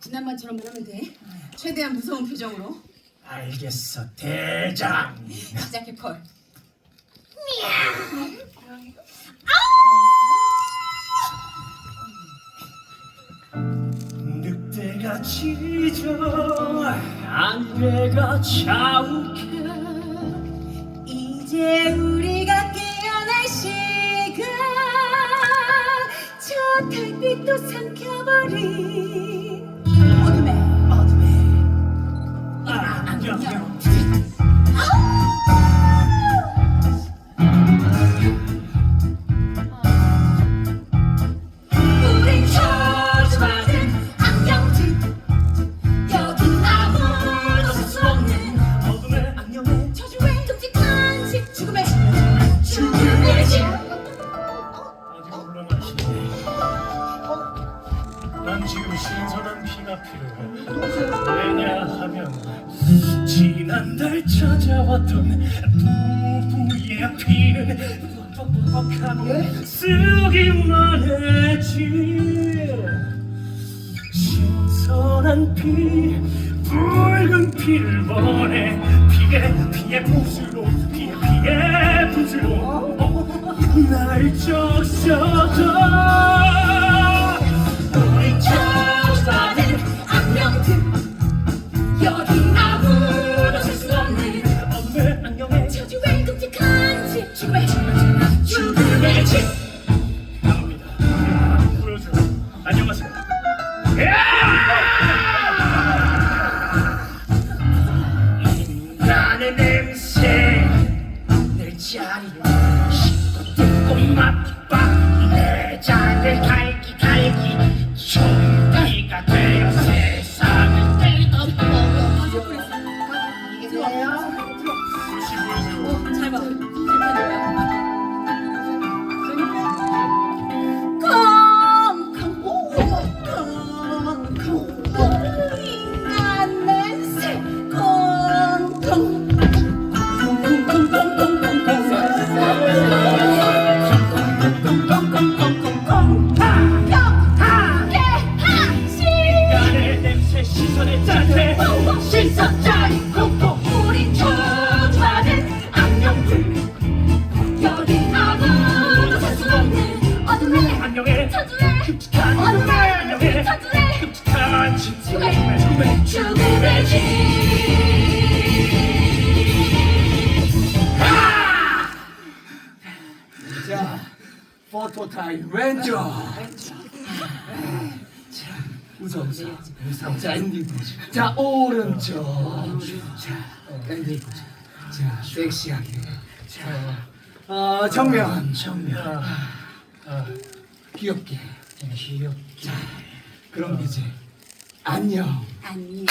지난번처럼만 하면 돼. 최대한 무서운 표정으로 알겠어, 대장. 시작해 콜. 늑대가 짖어 안개가 자욱해 빛도 삼켜버린 지금 신선한 피가 필요해. 왜냐하면 지난달 찾아왔던 부부의 피는 뻑뻑하고 쓰기만 했지. 신선한 피 붉은 피를 원해. 피에 피에 붓으로 피에 피에 붓으로. 날 적셔줘 Mudbug, Mudbug, Mudbug, kite. 냄새 시선의 짠해 신선짜리 콩콩 우린 저주받은 악령들 여긴 아무도 살수 없는 어둠에 안녕해 저주의 끔찍한 어둠에 안녕해 저주의 끔찍한 진심의 죽음의 죽음의 집 자, 포토 타임 왼쪽. 자, 웃어 웃어. 웃어. 자, 엔딩 포즈. 자, 오른쪽. 자, 엔딩 포즈. 자, 섹시하게. 자, 어, 정면. 정면 아, 귀엽게. 귀엽게. 자, 그럼 이제 안녕. 안녕